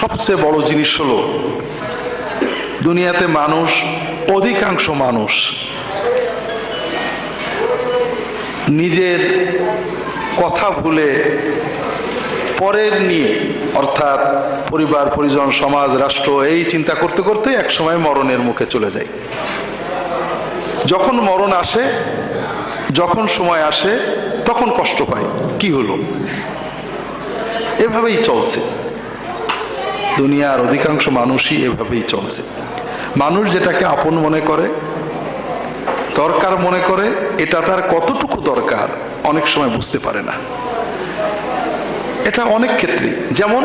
সবচেয়ে বড় জিনিস হলো, দুনিয়াতে মানুষ অধিকাংশ মানুষ নিজের কথা ভুলে পরের নিয়ে, অর্থাৎ পরিবার, পরিজন, সমাজ, রাষ্ট্র, এই চিন্তা করতে করতে একসময় মরণের মুখে চলে যায়। যখন মরণ আসে, যখন সময় আসে, তখন কষ্ট পায়। কি হলো? এভাবেই চলছে। দুনিয়ার অধিকাংশ মানুষই এভাবেই চলছে। মানুষ যেটাকে আপন মনে করে, দরকার মনে করে, এটা তার কতটুকু দরকার অনেক সময় বুঝতে পারে না। এটা অনেক ক্ষেত্রে। যেমন,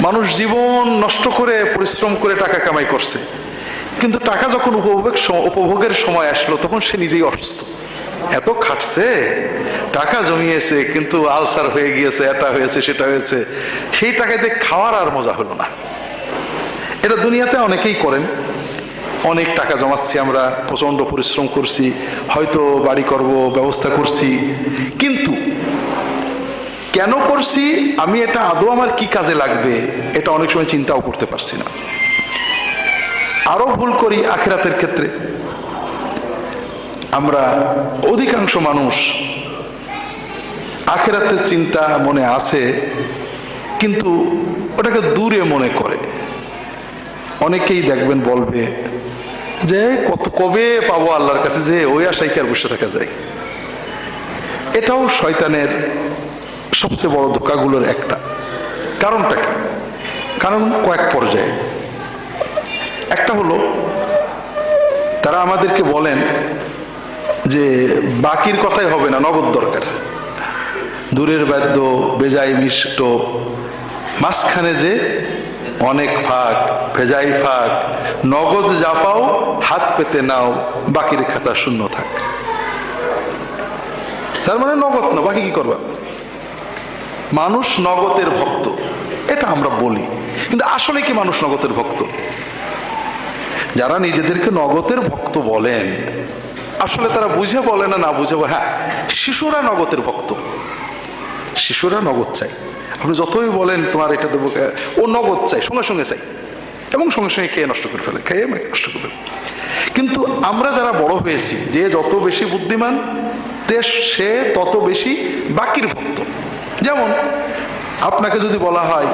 মানুষ জীবন নষ্ট করে, পরিশ্রম করে টাকা কামাই করছে। কিন্তু টাকা যখন উপভোগ উপভোগের সময় আসলো, তখন সে নিজেই অসুস্থ। এত খাটছে, টাকা জমিয়েছে, কিন্তু আলসার হয়ে গিয়েছে, এটা হয়েছে, সেটা হয়েছে। সেই টাকাতে খাওয়ার আর মজা হলো না। এটা দুনিয়াতে অনেকেই করেন। অনেক টাকা জমাচ্ছি আমরা প্রচণ্ড পরিশ্রম করছি, হয়তো বাড়ি করব, ব্যবস্থা করছি। কিন্তু কেন করছি? আমি এটা আদৌ আমার কি কাজে লাগবে? এটা অনেক সময় চিন্তাও করতে পারছি না। আরও ভুল করি আখেরাতের ক্ষেত্রে। আমরা অধিকাংশ মানুষ আখেরাতের চিন্তা মনে আছে, কিন্তু ওটাকে দূরে মনে করে। অনেকেই দেখবেন বলবে যে, কত, কবে পাবো আল্লাহর কাছে? যে, ওই আশাই কি আর বসে থাকা যায়? এটাও শয়তানের সবচেয়ে বড় ধোকাগুলোর একটা। কারণটা কি? কারণ কয়েক পর্যায়ে। একটা হলো, তারা আমাদেরকে বলেন যে বাকির কথাই হবে না, নগদ দরকার। দূরের বাদ্য, বেজায় মিষ্ট, মাঝখানে যে অনেক ফাঁক ভেজাই ফাঁক, নগদ যা পাও, হাত পেতে নাও, বাকির খাতা শূন্য থাক। তার মানে নগদ না, বাকি কি করবা? মানুষ নগদের ভক্ত, এটা আমরা বলি। কিন্তু আসলে কি মানুষ নগদের ভক্ত? যারা নিজেদেরকে নগদের ভক্ত বলেন আসলে তারা বুঝে বলে না না বুঝে বলে। হ্যাঁ শিশুরা নগদের ভক্ত। শিশুরা নগদ চাই আপনি যতই বলেন, তোমার এটা দেবো ও নগদ চাই সঙ্গে সঙ্গে চাই এবং সঙ্গে সঙ্গে খেয়ে নষ্ট করে ফেলে, খেয়ে নষ্ট করে কিন্তু আমরা যারা বড় হয়েছি, যে যত বেশি বুদ্ধিমান সে তত বেশি বাকির ভক্ত। যেমন আপনাকে যদি বলা হয়,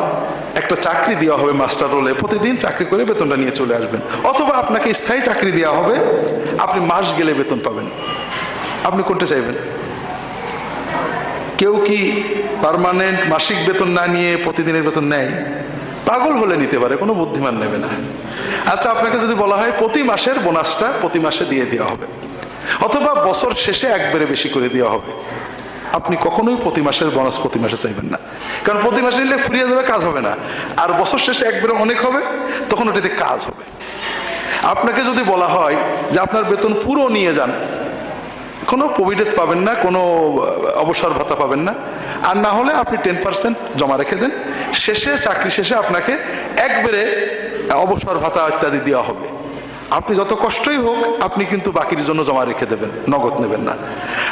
একটা চাকরি দেওয়া হবে মাস্টার রোলে প্রতিদিন চাকরি করে বেতনটা নিয়ে চলে আসবেন। অথবা আপনাকে স্থায়ী চাকরি দেওয়া হবে, আপনি মাস গেলে বেতন পাবেন। আপনি কোনটা চাইবেন? কেউ কি পার্মানেন্ট মাসিক বেতন না নিয়ে প্রতিদিনের বেতন নেয়? পাগল হলে নিতে পারে, কোনো বুদ্ধিমান নেবে না। আচ্ছা আপনাকে যদি বলা হয়, প্রতি মাসের বোনাসটা প্রতি মাসে দিয়ে দেওয়া হবে। অথবা বছর শেষে একবারে বেশি করে দেওয়া হবে। আপনি কখনোই প্রতি মাসের বোনাস প্রতি মাসে চাইবেন না। কারণ প্রতি মাসে নিলে ফুরিয়ে যাবে, কাজ হবে না। আর বছর শেষে একবারে অনেক হবে, তখন ওটাতে কাজ হবে। আপনাকে যদি বলা হয় যে আপনার বেতন পুরো নিয়ে যান, কোনো প্রভিডেন্ট পাবেন না, কোনো অবসর ভাতা পাবেন না। আর না হলে আপনি টেন পার্সেন্ট জমা রেখে দেন। শেষে, চাকরি শেষে আপনাকে একবারে অবসর ভাতা ইত্যাদি দেওয়া হবে। আপনি যত কষ্টই হোক, আপনি কিন্তু বাকির জন্য জমা রেখে দেবেন, নগদ নেবেন না।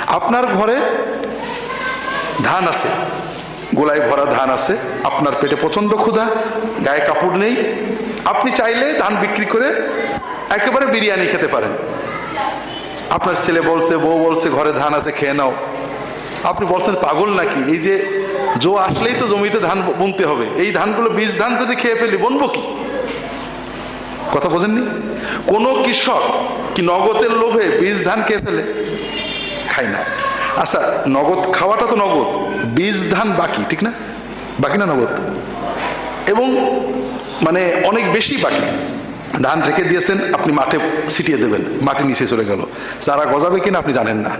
আপনার ঘরে ধান আছে। গোলায় ভরা ধান আছে। আপনার পেটে প্রচণ্ড ক্ষুধা, গায়ে কাপড় নেই। আপনি চাইলে ধান বিক্রি করে একেবারে বিরিয়ানি খেতে পারেন। আপনার ছেলে বলছে, বউ বলছে, ঘরে ধান আছে, খেয়ে নাও। আপনি বলছেন, পাগল নাকি? এই যে জো আসলেই তো জমিতে ধান বুনতে হবে। এই ধানগুলো বীজ ধান যদি খেয়ে ফেলি, বনবো কি? কথা বোঝেননি? কোনো কৃষক কি নগদের লোভে বীজ ধান খেয়ে ফেলে? খায় না। আচ্ছা নগদ, খাওয়াটা তো নগদ। বীজ, ধান বাকি, ঠিক না? বাকি না নগদ? এবং মানে অনেক বেশি বাকি। ধান রেখে দিয়েছেন, আপনি মাঠে ছিটিয়ে দেবেন, মাটি নিচে চলে গেল। চারা গজাবে কিনা আপনি জানেন না।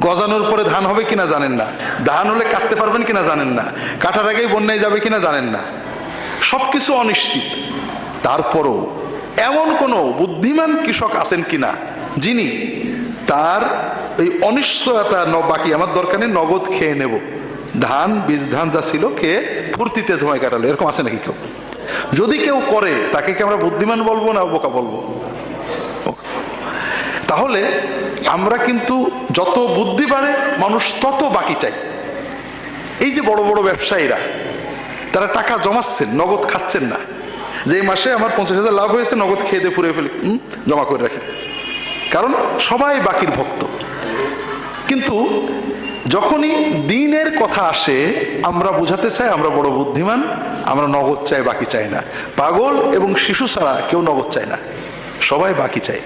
গজানোর পরে ধান হবে কিনা জানেন না। ধান হলে কাটতে পারবেন কিনা জানেন না। কাটার আগেই বন্যায় যাবে কিনা জানেন না। সব কিছু অনিশ্চিত। তারপরও এমন কোনো বুদ্ধিমান কৃষক আছেন কিনা? যিনি তার এই অনিশ্চয়তা বাকি আমার দরকার নেই, নগদ খেয়ে নেব। ধান, বীজ, ধান যা ছিল খেয়ে ফুর্তিতে সময় কাটালো, এরকম আছে নাকি কেউ? যদি কেউ করে, তাকে কি আমরা বুদ্ধিমান বলব না বোকা বলব? তাহলে আমরা কিন্তু যত বুদ্ধি বাড়ে, মানুষ তত বাকি চাই। এই যে বড় বড় ব্যবসায়ীরা, তারা টাকা জমাচ্ছেন, নগদ খাচ্ছেন না। যে মাসে আমার পঞ্চাশ হাজার লাভ হয়েছে, নগদ খেয়ে দিয়ে পুরে ফেলে জমা করে রাখি। কারণ সবাই বাকির ভক্ত। কিন্তু যখনই দিনের কথা আসে, আমরা বোঝাতে চাই আমরা বড় বুদ্ধিমান, আমরা নগদ চাই, বাকি চাই না। পাগল এবং শিশু ছাড়া কেউ নগদ চায় না। সবাই বাকি চায়।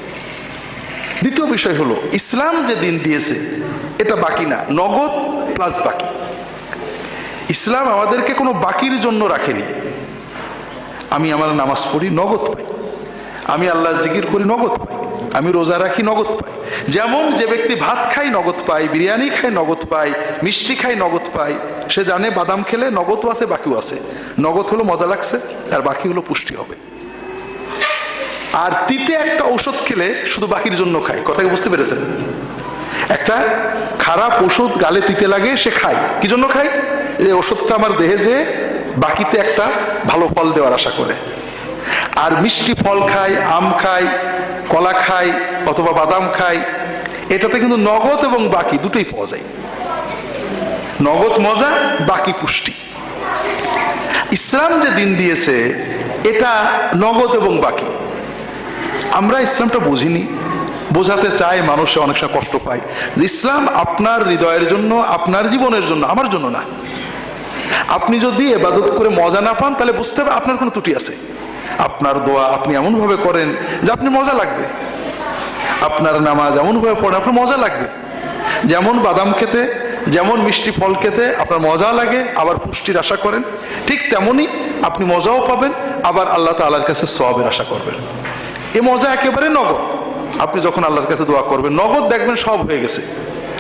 দ্বিতীয় বিষয় হলো, ইসলাম যে দিন দিয়েছে, এটা বাকি না, নগদ প্লাস বাকি। ইসলাম আমাদেরকে কোনো বাকির জন্য রাখেনি। আমি আমার নামাজ পড়ি, নগদ পাই। আমি আল্লাহ জিকির করি, নগদ পাই। আমি রোজা রাখি, নগদ পাই। যেমন যে ব্যক্তি ভাত খায়, নগদ পায় বিরিয়ানি খায়, নগদ পায় মিষ্টি খায়, নগদ পায় সে জানে বাদাম খেলে নগদও আছে, বাকিও আছে। নগদ হলো মজা লাগছে, আর বাকি হলো পুষ্টি হবে। আর তিতে একটা ঔষধ খেলে শুধু বাকির জন্য খায়। কথা কি বুঝতে পেরেছেন? একটা খারাপ ওষুধ গালে তিতে লাগে, সে খায়। কি জন্য খায়? এই ওষুধটা আমার দেহে যে বাকিতে একটা ভালো ফল দেওয়ার আশা করে। আর মিষ্টি ফল খায়, আম খায় কলা খায় অথবা বাদাম খায় এটাতে কিন্তু নগদ এবং বাকি দুটোই পাওয়া যায়। নগদ মজা, বাকি পুষ্টি। ইসলাম যে দিন দিয়েছে, এটা নগদ এবং বাকি। আমরা ইসলামটা বুঝিনি। বোঝাতে চাই মানুষে, অনেক সময় কষ্ট পায়। যে ইসলাম আপনার হৃদয়ের জন্য, আপনার জীবনের জন্য, আমার জন্য না। আপনি যদি এবাদত করে মজা না পান, তাহলে বুঝতে হবে আপনার কোনো ত্রুটি আছে। আপনার দোয়া আপনি এমনভাবে করেন যে আপনি মজা লাগবে। আপনার নামাজ এমনভাবে পড়েন, আপনার মজা লাগবে। যেমন বাদাম খেতে, যেমন মিষ্টি ফল খেতে আপনার মজা লাগে, আবার পুষ্টির আশা করেন, ঠিক তেমনই আপনি মজাও পাবেন, আবার আল্লাহ তাআলার কাছে সবের আশা করবেন। এ মজা একেবারে নগদ। আপনি যখন আল্লাহর কাছে দোয়া করবেন, নগদ দেখবেন সব হয়ে গেছে।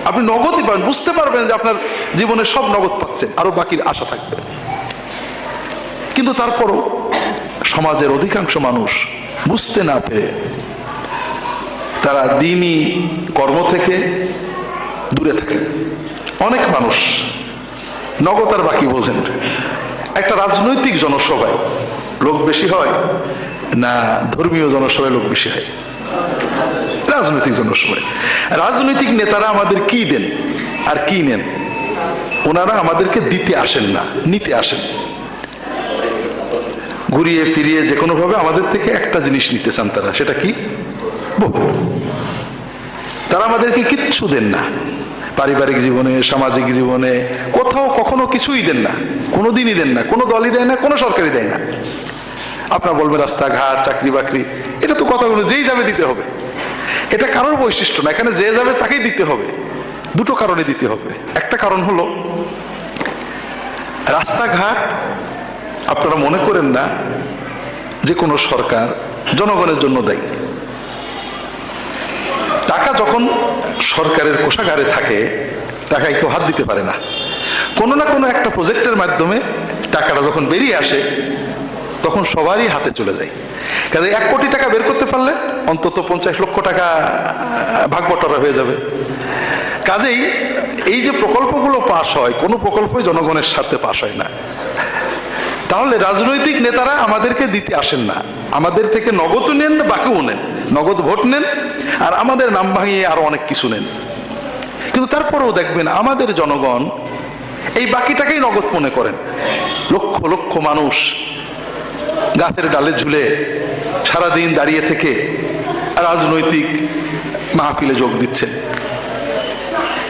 আপনি নগদই পাবেন, বুঝতে পারবেন যে আপনার জীবনে সব নগদ পাচ্ছেন, আরও বাকির আশা থাকবে। কিন্তু তারপরও সমাজের অধিকাংশ মানুষ বুঝতে না পেরে তারা দিনই কর্ম থেকে দূরে থাকেন অনেক মানুষ নগদ আর বাকি বোঝেন। একটা রাজনৈতিক জনসভায় লোক বেশি হয় না ধর্মীয় জনসভায় লোক বেশি হয়? রাজনৈতিক জনসভায়। রাজনৈতিক নেতারা আমাদের কি দেন আর কি নেন? ওনারা আমাদেরকে দিতে আসেন না, নিতে আসেন। ঘুরিয়ে ফিরিয়ে যে কোনো ভাবে আমাদের থেকে একটা জিনিস নিতে চান তারা। সেটা কি। তারা আমাদেরকে কিচ্ছু দেন না। পারিবারিক জীবনে, সামাজিক জীবনে, কোথাও কখনো কিছুই দেন না। কোনো দিনই দেন না। কোনো দলই দেয় না, কোনো সরকারি দেয় না। আপনার বলবে রাস্তাঘাট, চাকরি বাকরি, এটা তো কথা কথাগুলো যেই যাবে দিতে হবে। এটা কারোর বৈশিষ্ট্য না। এখানে যে যাবে তাকেই দিতে হবে। দুটো কারণে দিতে হবে। একটা কারণ হলো, রাস্তাঘাট আপনারা মনে করেন না যে কোনো সরকার জনগণের জন্য দেয়? টাকা যখন সরকারের কোষাগারে থাকে, টাকায় কেউ হাত দিতে পারে না। কোনো না কোনো একটা প্রজেক্টের মাধ্যমে টাকাটা যখন বেরিয়ে আসে, তখন সবারই হাতে চলে যায়। কাজে এক কোটি টাকা বের করতে পারলে অন্তত পঞ্চাশ লক্ষ টাকা ভাগ বটরা হয়ে যাবে। কাজেই এই যে প্রকল্পগুলো পাশ হয়, কোনো প্রকল্পই জনগণের স্বার্থে পাশ হয় না। তাহলে রাজনৈতিক নেতারা আমাদেরকে দিতে আসেন না। আমাদের থেকে নগদ নেন, বাকিও নেন। নগদ ভোট নেন, আর আমাদের নাম ভাঙিয়ে আরও অনেক কিছু নেন। কিন্তু তারপরেও দেখবেন আমাদের জনগণ এই বাকিটাকেই নগদ মনে করেন। লক্ষ লক্ষ মানুষ গাছের ডালে ঝুলে সারাদিন দাঁড়িয়ে থেকে রাজনৈতিক মাহফিলে যোগ দিচ্ছেন।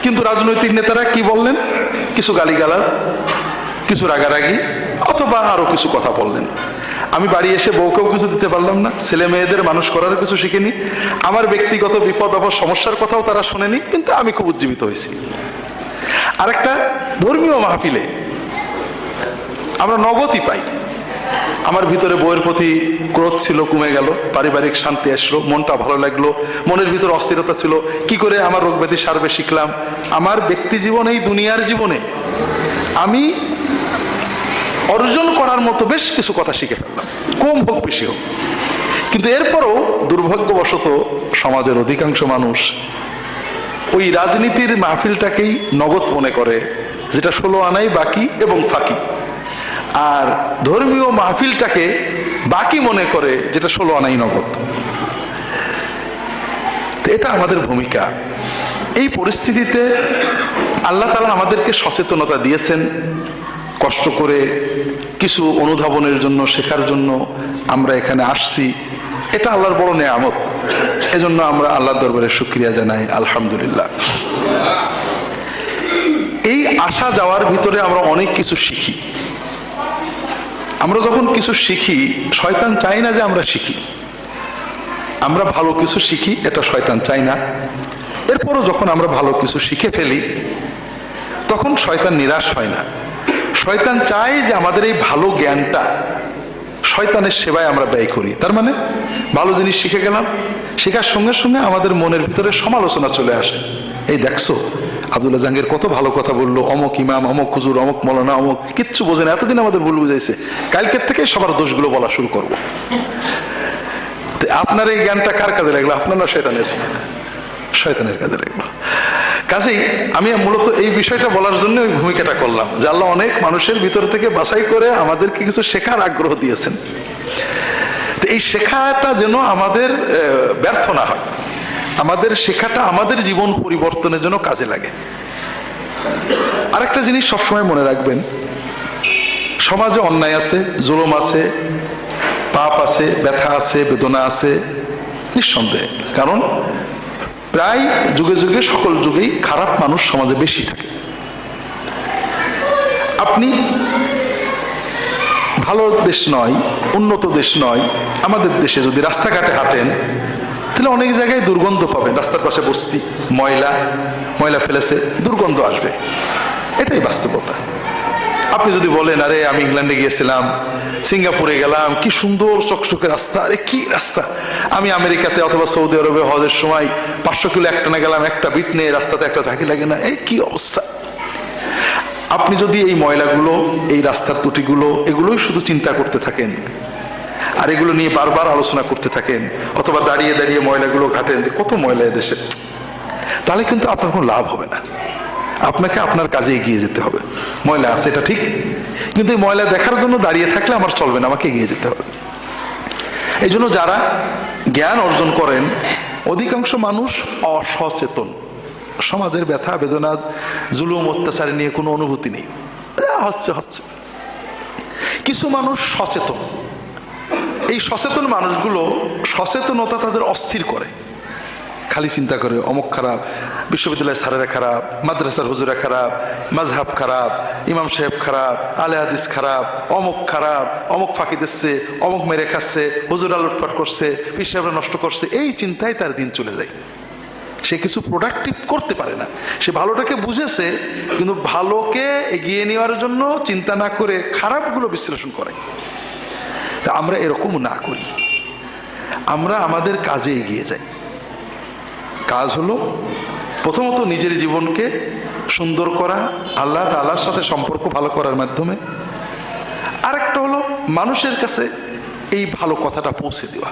কিন্তু রাজনৈতিক নেতারা কি বললেন? কিছু গালিগালাজ, কিছু রাগারাগি অথবা আরও কিছু কথা বললেন। আমি বাড়ি এসে বউকেও কিছু দিতে পারলাম না, ছেলে মেয়েদের মানুষ করার কিছু শিখিনি। আমার ব্যক্তিগত বিপদ আপদ সমস্যার কথাও তারা শোনেনি, কিন্তু আমি খুব উজ্জীবিত হয়েছি। আরেকটা ধর্মীয় মাহফিলে আমরা নগদই পাই। আমার ভিতরে বইয়ের প্রতি ক্রোধ ছিল, কমে গেল, পারিবারিক শান্তি আসলো, মনটা ভালো লাগল, মনের ভিতরে অস্থিরতা ছিল। কি করে আমার রোগ ব্যাধি সারবে শিখলাম। আমার ব্যক্তি জীবনে এই দুনিয়ার জীবনে। আমি অর্জন করার মতো বেশ কিছু কথা শিখে ফেললাম। কম হোক, বেশি হোক। কিন্তু এরপরও দুর্ভাগ্যবশত সমাজের অধিকাংশ মানুষ ওই রাজনীতির মাহফিলটাকেই নগদ মনে করে, যেটা ষোলো আনাই বাকি এবং ফাঁকি। আর ধর্মীয় মাহফিলটাকে বাকি মনে করে, যেটা ষোলো আনাই নগদ। এটা আমাদের ভূমিকা। এই পরিস্থিতিতে আল্লাহ তালা আমাদেরকে সচেতনতা দিয়েছেন। কষ্ট করে কিছু অনুধাবনের জন্য, শেখার জন্য আমরা এখানে আসছি। এটা আল্লাহর বড় নেয়ামত। এজন্য আমরা আল্লাহর দরবারে শুক্রিয়া জানাই, আলহামদুলিল্লাহ। এই আসা যাওয়ার ভিতরে আমরা অনেক কিছু শিখি। আমরা যখন কিছু শিখি, শয়তান চাই না যে আমরা শিখি। আমরা ভালো কিছু শিখি, এটা শয়তান চাই না। এরপরও যখন আমরা ভালো কিছু শিখে ফেলি, তখন শয়তান নিরাশ হয় না। শয়তান চায় যে আমাদের এই ভালো জ্ঞানটা শয়তানের সেবায় আমরা ব্যয় করি। তার মানে ভালো জিনিস শিখে গেলাম, শেখার সঙ্গে সঙ্গে আমাদের মনের ভিতরে সমালোচনা চলে আসে। এই দেখছ, আব্দুল্লাহ জাহাঙ্গীর কত ভালো কথা বলল, অমক ইমাম, অমক হুজুর, অমক মৌলানা, অমক, কিচ্ছু বোঝে না, এতদিন আমাদের ভুল বুঝাইছে। কালকের থেকে সবার দোষগুলো বলা শুরু করব। আপনার এই জ্ঞানটা কার কাজে লাগল, আপনার না শয়তানের? শয়তানের কাজে লাগল কাজেই আমি মূলত এই বিষয়টা বলার জন্য ওই ভূমিকাটা করলাম, যে আল্লাহ অনেক মানুষের ভিতর থেকে বাছাই করে আমাদেরকে কিছু শেখার আগ্রহ দিয়েছেন। এই শেখাটা যেন আমাদের ব্যর্থ না হয়। আমাদের শেখাটা আমাদের জীবন পরিবর্তনের জন্য কাজে লাগে। আরেকটা জিনিস সবসময় মনে রাখবেন, সমাজে অন্যায় আছে, জুলম আছে, পাপ আছে, ব্যথা আছে, বেদনা আছে, নিঃসন্দেহে। কারণ প্রায় যুগে যুগে সকল যুগেই খারাপ মানুষ সমাজে বেশি থাকে। আপনি ভালো দেশ নয়, উন্নত দেশ নয়, আমাদের দেশে যদি রাস্তাঘাটে হাঁটেন, তাহলে অনেক জায়গায় দুর্গন্ধ পাবেন। রাস্তার পাশে বস্তি, ময়লা ময়লা ফেলেছে, দুর্গন্ধ আসবে। এটাই বাস্তবতা। আপনি যদি বলেন, আরে, আমি ইংল্যান্ডে গিয়েছিলাম, সিঙ্গাপুরে গেলাম, কি সুন্দর চকচকে রাস্তা, আরে, কি রাস্তা? আমি আমেরিকাতে অথবা সৌদি আরবে হজের সময় পাঁচশো কিলো একটানা গেলাম, একটা বিট নিয়ে রাস্তাতে একটা ঝাঁকি লাগে না, এই কি অবস্থা? আপনি যদি এই ময়লাগুলো, এই রাস্তার ত্রুটিগুলো, এগুলোই শুধু চিন্তা করতে থাকেন, আর এগুলো নিয়ে বারবার আলোচনা করতে থাকেন, অথবা দাঁড়িয়ে দাঁড়িয়ে ময়লাগুলো ঘাটেন, যে কত ময়লা এদেশে তাহলে কিন্তু আপনার কোনো লাভ হবে না। আপনাকে আপনার কাজে এগিয়ে যেতে হবে। ময়লা আছে, এটা ঠিক। কিন্তু এই ময়লা দেখার জন্য দাঁড়িয়ে থাকলে আমার চলবে না, আমাকে এগিয়ে যেতে হবে। এই জন্য যারা জ্ঞান অর্জন করেন, অধিকাংশ মানুষ অসচেতন। সমাজের ব্যথা, বেদনা, জুলুম, অত্যাচার নিয়ে কোনো অনুভূতি নেই। হচ্ছে হচ্ছে। কিছু মানুষ সচেতন। এই সচেতন মানুষগুলো সচেতনতা তাদের অস্থির করে। খালি চিন্তা করে, অমুক খারাপ, বিশ্ববিদ্যালয়ের স্যারেরা খারাপ, মাদ্রাসার হুজুরা খারাপ মাঝহাব খারাপ, ইমাম সাহেব খারাপ, আলে হাদিস খারাপ, অমুক খারাপ, অমুক ফাঁকি দিচ্ছে, অমুক মেরে খাচ্ছে, হুজুরা লুটপাট করছে পিসাবরা নষ্ট করছে, এই চিন্তায় তার দিন চলে যায়। সে কিছু প্রোডাক্টিভ করতে পারে না। সে ভালোটাকে বুঝেছে, কিন্তু ভালোকে এগিয়ে নেওয়ার জন্য চিন্তা না করে খারাপগুলো বিশ্লেষণ করে। তা আমরা এরকম না করি। আমরা আমাদের কাজে এগিয়ে যাই। কাজ হলো প্রথমত নিজের জীবনকে সুন্দর করা, আল্লাহ তাল্লাহর সাথে সম্পর্ক ভালো করার মাধ্যমে। আরেকটা হলো মানুষের কাছে এই ভালো কথাটা পৌঁছে দেওয়া।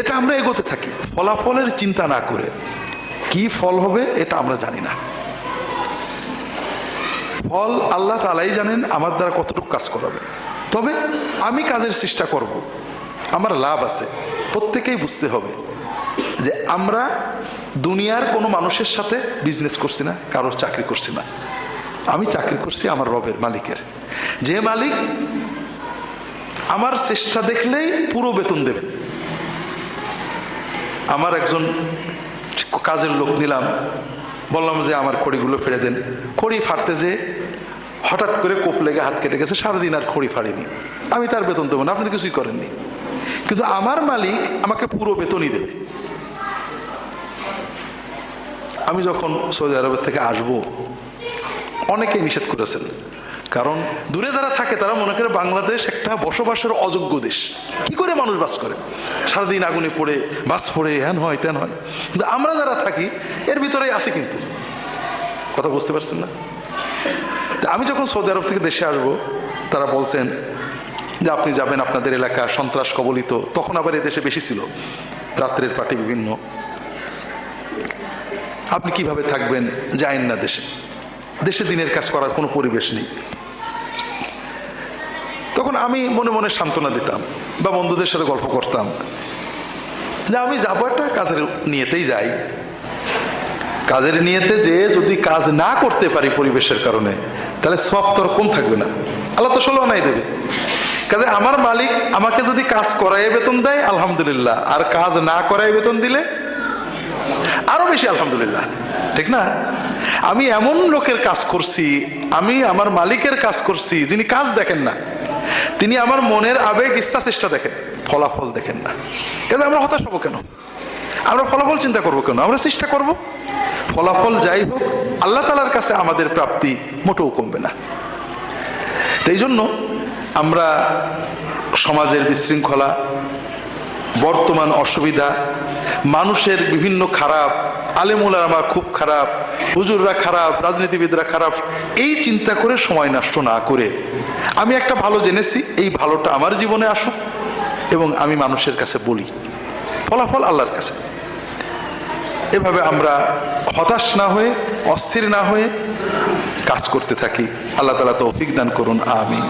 এটা আমরা এগোতে থাকি, ফলাফলের চিন্তা না করে কি ফল হবে এটা আমরা জানি না। ফল আল্লাহ তালাই জানেন আমার দ্বারা কতটুকু কাজ করাবে। তবে আমি কাজের চেষ্টা করব, আমার লাভ আছে, প্রত্যেকেই বুঝতে হবে। যে আমরা দুনিয়ার কোনো মানুষের সাথে বিজনেস করছি না, কারোর চাকরি করছি না। আমি চাকরি করছি আমার রবের, মালিকের। যে মালিক আমার চেষ্টা দেখলেই পুরো বেতন দেবেন। আমার একজন কাজের লোক নিলাম, বললাম যে আমার খড়িগুলো ফেলে দেন। খড়ি ফাটতে যে হঠাৎ করে কোপ লেগে হাত কেটে গেছে, সারাদিন আর খড়ি ফাড়িনি। আমি তার বেতন দেবো না, আপনি কিছুই করেননি। কিন্তু আমার মালিক আমাকে পুরো বেতনই দেবে। আমি যখন সৌদি আরবের থেকে আসব, অনেকে নিষেধ করেছেন। কারণ দূরে যারা থাকে, তারা মনে করে বাংলাদেশ একটা বসবাসের অযোগ্য দেশ। কি করে মানুষ বাস করে? সারাদিন আগুনে পড়ে, বাস পড়ে হ্যান হয়, তেন হয়। কিন্তু আমরা যারা থাকি, এর ভিতরেই আছি কিন্তু। কথা বুঝতে পারছেন না? আমি যখন সৌদি আরব থেকে দেশে আসব, তারা বলছেন যে, আপনি যাবেন আপনাদের এলাকা সন্ত্রাস কবলিত। তখন আবার এদেশে বেশি ছিল। রাত্রের পার্টি বিভিন্ন। আপনি কীভাবে থাকবেন যায়েন না দেশে? দেশে দিনের কাজ করার কোনো পরিবেশ নেই। তখন আমি মনে মনে সান্ত্বনা দিতাম বা বন্ধুদের সাথে গল্প করতাম যে আমি যাব একটা কাজের নিয়েতেই যাই। কাজের নিয়েতে যে যদি কাজ না করতে পারি পরিবেশের কারণে, তাহলে সব তোর কম থাকবে না। আল্লাহ তো ষোলো নাই দেবে। কাজে আমার মালিক আমাকে যদি কাজ করায় বেতন দেয়, আলহামদুলিল্লাহ। আর কাজ না করায় বেতন দিলে আরও বেশি আলহামদুলিল্লাহ। ঠিক না? আমি এমন লোকের কাজ করছি, আমি আমার মালিকের কাজ করছি, যিনি কাজ দেখেন না, তিনি আমার মনের আবেগ, ইচ্ছা, চেষ্টা দেখেন, ফলাফল দেখেন না। কিন্তু আমরা হতাশ হব কেন? আমরা ফলাফল চিন্তা করব কেন? আমরা চেষ্টা করব। ফলাফল যাই হোক, আল্লাহ তালার কাছে আমাদের প্রাপ্তি মোটেও কমবে না। তাই জন্য আমরা সমাজের বিশৃঙ্খলা বর্তমান অসুবিধা। মানুষের বিভিন্ন খারাপ আলেমুলারা খুব খারাপ, হুজুররা খারাপ, রাজনীতিবিদরা খারাপ, এই চিন্তা করে সময় নষ্ট না করে। আমি একটা ভালো জেনেছি, এই ভালোটা আমার জীবনে আসুক এবং আমি মানুষের কাছে বলি। ফলাফল আল্লাহর কাছে। এভাবে আমরা হতাশ না হয়ে, অস্থির না হয়ে কাজ করতে থাকি। আল্লাহ তালা তৌফিক দান করুন আমি